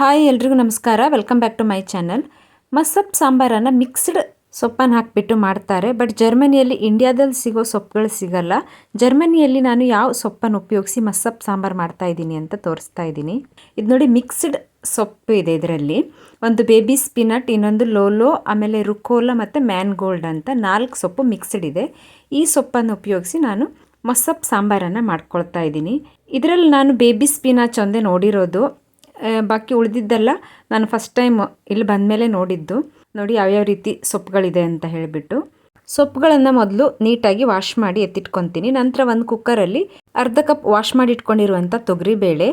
Hi ಎಲ್ರಿಗೂ ನಮಸ್ಕಾರ. Welcome back to my channel ಮಸಪ್ ಸಾಂಬಾರನ್ನು ಮಿಕ್ಸ್ಡ್ ಸೊಪ್ಪನ್ನು ಹಾಕಿಬಿಟ್ಟು ಮಾಡ್ತಾರೆ. ಬಟ್ ಜರ್ಮನಿಯಲ್ಲಿ ಇಂಡಿಯಾದಲ್ಲಿ ಸಿಗೋ ಸೊಪ್ಪುಗಳು ಸಿಗಲ್ಲ. ಜರ್ಮನಿಯಲ್ಲಿ ನಾನು ಯಾವ ಸೊಪ್ಪನ್ನು ಉಪಯೋಗಿಸಿ ಮಸಪ್ ಸಾಂಬಾರು ಮಾಡ್ತಾ ಇದ್ದೀನಿ ಅಂತ ತೋರಿಸ್ತಾ ಇದ್ದೀನಿ. ಇದು ನೋಡಿ ಮಿಕ್ಸ್ಡ್ ಸೊಪ್ಪು ಇದೆ ಇದರಲ್ಲಿ. ಒಂದು ಬೇಬಿ ಸ್ಪಿನಟ್ ಇನ್ನೊಂದು ಲೋಲೋ ಆಮೇಲೆ ರುಕೋಲ ಮತ್ತು ಮ್ಯಾನ್ ಗೋಲ್ಡ್ ಅಂತ ನಾಲ್ಕು ಸೊಪ್ಪು ಮಿಕ್ಸ್ಡ್ ಇದೆ. ಈ ಸೊಪ್ಪನ್ನು ಉಪಯೋಗಿಸಿ ನಾನು ಮಸಪ್ ಸಾಂಬಾರನ್ನು ಮಾಡ್ಕೊಳ್ತಾ ಇದ್ದೀನಿ. ಇದರಲ್ಲಿ ನಾನು ಬೇಬಿ ಸ್ಪಿನಾಚ್ ಒಂದೇ ನೋಡಿರೋದು. ಬಾಕಿ ಉಳಿದಿದ್ದೆಲ್ಲ ನಾನು ಫಸ್ಟ್ ಟೈಮ್ ಇಲ್ಲಿ ಬಂದಮೇಲೆ ನೋಡಿದ್ದು. ನೋಡಿ ಯಾವ್ಯಾವ ರೀತಿ ಸೊಪ್ಪುಗಳಿದೆ ಅಂತ ಹೇಳಿಬಿಟ್ಟು. ಸೊಪ್ಪುಗಳನ್ನು ಮೊದಲು ನೀಟಾಗಿ ವಾಶ್ ಮಾಡಿ ಎತ್ತಿಟ್ಕೊತೀನಿ. ನಂತರ ಒಂದು ಕುಕ್ಕರಲ್ಲಿ ಅರ್ಧ ಕಪ್ ವಾಶ್ ಮಾಡಿ ಇಟ್ಕೊಂಡಿರುವಂಥ ತೊಗರಿಬೇಳೆ,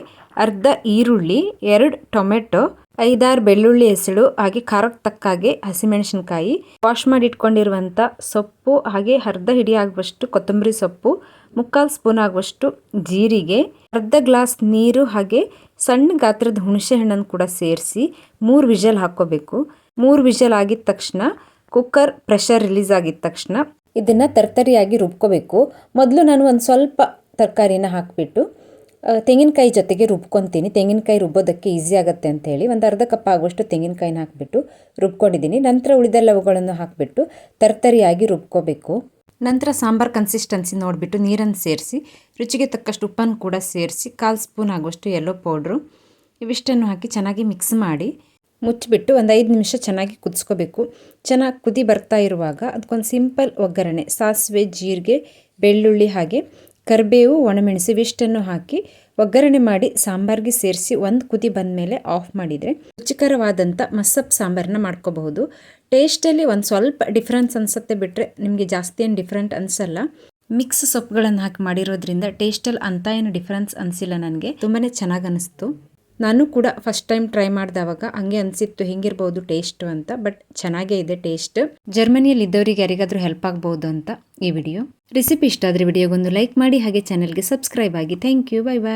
ಅರ್ಧ ಈರುಳ್ಳಿ, ಎರಡು ಟೊಮೆಟೊ ಐದಾರು ಬೆಳ್ಳುಳ್ಳಿ ಹೆಸಳು, ಹಾಗೆ ಖಾರಕ್ಕೆ ತಕ್ಕ ಹಾಗೆ ಹಸಿಮೆಣಸಿನ್ಕಾಯಿ. ವಾಶ್ ಮಾಡಿ ಇಟ್ಕೊಂಡಿರುವಂಥ ಸೊಪ್ಪು, ಹಾಗೆ ಅರ್ಧ ಹಿಡಿ ಆಗುವಷ್ಟು ಕೊತ್ತಂಬರಿ ಸೊಪ್ಪು, ಮುಕ್ಕಾಲು ಸ್ಪೂನ್ ಆಗುವಷ್ಟು ಜೀರಿಗೆ, ಅರ್ಧ ಗ್ಲಾಸ್ ನೀರು, ಹಾಗೆ ಸಣ್ಣ ಗಾತ್ರದ ಹುಣಸೆ ಹಣ್ಣನ್ನು ಕೂಡ ಸೇರಿಸಿ ಮೂರು ವಿಷಲ್ ಹಾಕ್ಕೋಬೇಕು. ಮೂರು ವಿಷಲ್ ಆಗಿದ ತಕ್ಷಣ ಕುಕ್ಕರ್ ಪ್ರೆಷರ್ ರಿಲೀಸ್ ಆಗಿದ ತಕ್ಷಣ ಇದನ್ನು ತರ್ತರಿಯಾಗಿ ರುಬ್ಕೋಬೇಕು. ಮೊದಲು ನಾನು ಒಂದು ಸ್ವಲ್ಪ ತರಕಾರಿನ ಹಾಕಿಬಿಟ್ಟು ತೆಂಗಿನಕಾಯಿ ಜೊತೆಗೆ ರುಬ್ಕೊತೀನಿ. ತೆಂಗಿನಕಾಯಿ ರುಬ್ಬೋದಕ್ಕೆ ಈಸಿ ಆಗುತ್ತೆ ಅಂತ ಹೇಳಿ ಒಂದು ಅರ್ಧ ಕಪ್ ಆಗುವಷ್ಟು ತೆಂಗಿನಕಾಯಿನ ಹಾಕಿಬಿಟ್ಟು ರುಬ್ಕೊಂಡಿದ್ದೀನಿ. ನಂತರ ಉಳಿದೆಲ್ಲವುಗಳನ್ನು ಹಾಕಿಬಿಟ್ಟು ತರ್ತರಿಯಾಗಿ ರುಬ್ಕೋಬೇಕು. ನಂತರ ಸಾಂಬಾರ್ ಕನ್ಸಿಸ್ಟೆನ್ಸಿ ನೋಡಿಬಿಟ್ಟು ನೀರನ್ನು ಸೇರಿಸಿ, ರುಚಿಗೆ ತಕ್ಕಷ್ಟು ಉಪ್ಪನ್ನು ಕೂಡ ಸೇರಿಸಿ, ಕಾಲು ಸ್ಪೂನ್ ಆಗುವಷ್ಟು ಎಲ್ಲೋ ಪೌಡ್ರು ಇವಿಷ್ಟನ್ನು ಹಾಕಿ ಚೆನ್ನಾಗಿ ಮಿಕ್ಸ್ ಮಾಡಿ ಮುಚ್ಚಿಬಿಟ್ಟು ಒಂದು ಐದು ನಿಮಿಷ ಚೆನ್ನಾಗಿ ಕುದಿಸ್ಕೋಬೇಕು. ಚೆನ್ನಾಗಿ ಕುದಿ ಬರ್ತಾ ಇರುವಾಗ ಅದಕ್ಕೊಂದು ಸಿಂಪಲ್ ಒಗ್ಗರಣೆ, ಸಾಸಿವೆ, ಜೀರಿಗೆ, ಬೆಳ್ಳುಳ್ಳಿ ಹಾಗೆ ಕರಿಬೇವು ಒಣಮೆಣಸು ಇವಿಷ್ಟನ್ನು ಹಾಕಿ ಒಗ್ಗರಣೆ ಮಾಡಿ ಸಾಂಬಾರ್ಗೆ ಸೇರಿಸಿ ಒಂದು ಕುದಿ ಬಂದ ಮೇಲೆ ಆಫ್ ಮಾಡಿದರೆ ರುಚಿಕರವಾದಂಥ ಮಸ್ಸಪ್ ಸಾಂಬಾರನ್ನ ಮಾಡ್ಕೋಬಹುದು. ಟೇಸ್ಟಲ್ಲಿ ಒಂದು ಸ್ವಲ್ಪ ಡಿಫ್ರೆನ್ಸ್ ಅನಿಸುತ್ತೆ ಬಿಟ್ಟರೆ ನಿಮಗೆ ಜಾಸ್ತಿ ಏನು ಡಿಫ್ರೆಂಟ್ ಅನಿಸಲ್ಲ. ಮಿಕ್ಸ್ ಸೊಪ್ಪುಗಳನ್ನು ಹಾಕಿ ಮಾಡಿರೋದ್ರಿಂದ ಟೇಸ್ಟಲ್ಲಿ ಅಂತ ಏನು ಡಿಫ್ರೆನ್ಸ್ ಅನಿಸಿಲ್ಲ ನನಗೆ. ತುಂಬಾ ಚೆನ್ನಾಗಿ ಅನಿಸ್ತು. ನಾನು ಕೂಡ ಫಸ್ಟ್ ಟೈಮ್ ಟ್ರೈ ಮಾಡಿದವಾಗ ಹಂಗೆ ಅನಿಸಿತ್ತು, ಹಿಂಗಿರ್ಬೋದು ಟೇಸ್ಟು ಅಂತ ಬಟ್ ಚೆನ್ನಾಗೇ ಇದೆ ಟೇಸ್ಟ್ ಜರ್ಮನಿಯಲ್ಲಿ ಇದ್ದವರಿಗೆ ಯಾರಿಗಾದರೂ ಹೆಲ್ಪ್ ಆಗ್ಬೋದು ಅಂತ ಈ ವಿಡಿಯೋ ರೆಸಿಪಿ ಇಷ್ಟ ಆದರೆ ವಿಡಿಯೋಗೊಂದು ಲೈಕ್ ಮಾಡಿ, ಹಾಗೆ ಚಾನಲ್ಗೆ ಸಬ್ಸ್ಕ್ರೈಬ್ ಆಗಿ. Thank you bye bye